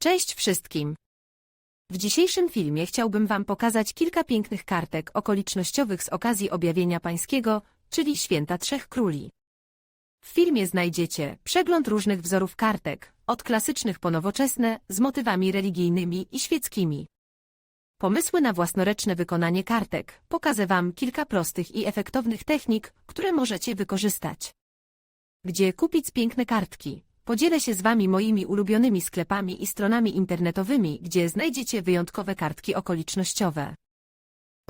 Cześć wszystkim! W dzisiejszym filmie chciałbym Wam pokazać kilka pięknych kartek okolicznościowych z okazji objawienia pańskiego, czyli Święta Trzech Króli. W filmie znajdziecie przegląd różnych wzorów kartek, od klasycznych po nowoczesne, z motywami religijnymi i świeckimi. Pomysły na własnoręczne wykonanie kartek. Pokażę Wam kilka prostych i efektownych technik, które możecie wykorzystać. Gdzie kupić piękne kartki? Podzielę się z Wami moimi ulubionymi sklepami i stronami internetowymi, gdzie znajdziecie wyjątkowe kartki okolicznościowe.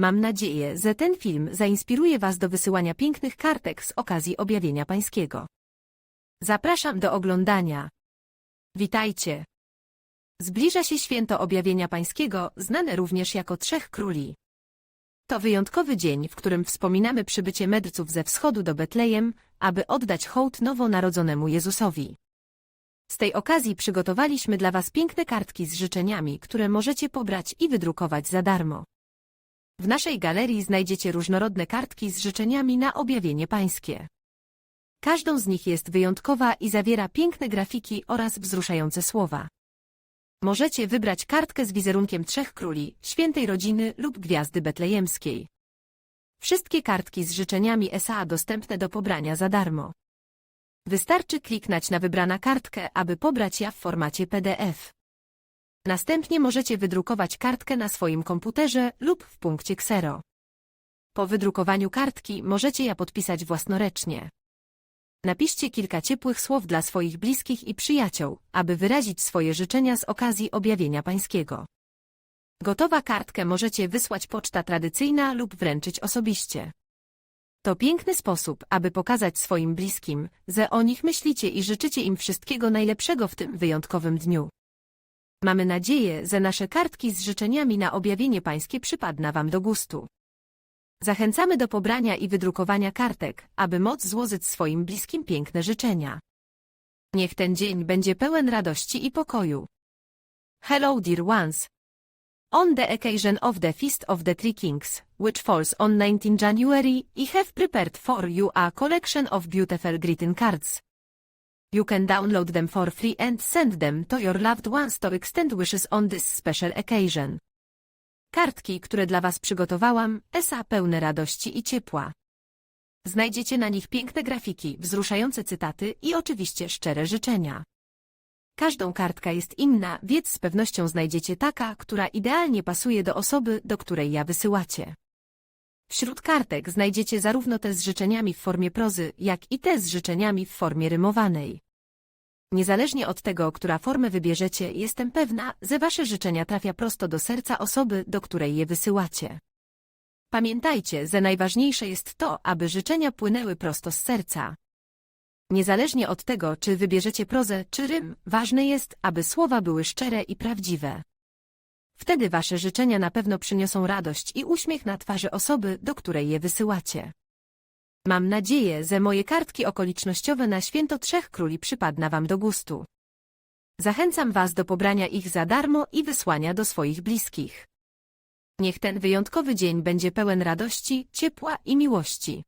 Mam nadzieję, że ten film zainspiruje Was do wysyłania pięknych kartek z okazji objawienia pańskiego. Zapraszam do oglądania. Witajcie! Zbliża się święto objawienia pańskiego, znane również jako Trzech Króli. To wyjątkowy dzień, w którym wspominamy przybycie mędrców ze wschodu do Betlejem, aby oddać hołd nowonarodzonemu Jezusowi. Z tej okazji przygotowaliśmy dla Was piękne kartki z życzeniami, które możecie pobrać i wydrukować za darmo. W naszej galerii znajdziecie różnorodne kartki z życzeniami na objawienie pańskie. Każdą z nich jest wyjątkowa i zawiera piękne grafiki oraz wzruszające słowa. Możecie wybrać kartkę z wizerunkiem trzech króli, świętej rodziny lub gwiazdy betlejemskiej. Wszystkie kartki z życzeniami SA dostępne do pobrania za darmo. Wystarczy kliknąć na wybrana kartkę, aby pobrać ją w formacie PDF. Następnie możecie wydrukować kartkę na swoim komputerze lub w punkcie Xero. Po wydrukowaniu kartki możecie ja podpisać własnoręcznie. Napiszcie kilka ciepłych słów dla swoich bliskich i przyjaciół, aby wyrazić swoje życzenia z okazji objawienia pańskiego. Gotowa kartkę możecie wysłać poczta tradycyjna lub wręczyć osobiście. To piękny sposób, aby pokazać swoim bliskim, że o nich myślicie i życzycie im wszystkiego najlepszego w tym wyjątkowym dniu. Mamy nadzieję, że nasze kartki z życzeniami na objawienie pańskie przypadną Wam do gustu. Zachęcamy do pobrania i wydrukowania kartek, aby móc złożyć swoim bliskim piękne życzenia. Niech ten dzień będzie pełen radości i pokoju. Hello dear ones. On the occasion of the Feast of the Three Kings, which falls on 19 January, I have prepared for you a collection of beautiful greeting cards. You can download them for free and send them to your loved ones to extend wishes on this special occasion. Kartki, które dla Was przygotowałam, esa pełne radości i ciepła. Znajdziecie na nich piękne grafiki, wzruszające cytaty i oczywiście szczere życzenia. Każdą kartka jest inna, więc z pewnością znajdziecie taka, która idealnie pasuje do osoby, do której ja wysyłacie. Wśród kartek znajdziecie zarówno te z życzeniami w formie prozy, jak i te z życzeniami w formie rymowanej. Niezależnie od tego, która formę wybierzecie, jestem pewna, że wasze życzenia trafia prosto do serca osoby, do której je wysyłacie. Pamiętajcie, że najważniejsze jest to, aby życzenia płynęły prosto z serca. Niezależnie od tego, czy wybierzecie prozę, czy rym, ważne jest, aby słowa były szczere i prawdziwe. Wtedy wasze życzenia na pewno przyniosą radość i uśmiech na twarzy osoby, do której je wysyłacie. Mam nadzieję, że moje kartki okolicznościowe na święto Trzech Króli przypadną wam do gustu. Zachęcam was do pobrania ich za darmo i wysłania do swoich bliskich. Niech ten wyjątkowy dzień będzie pełen radości, ciepła i miłości.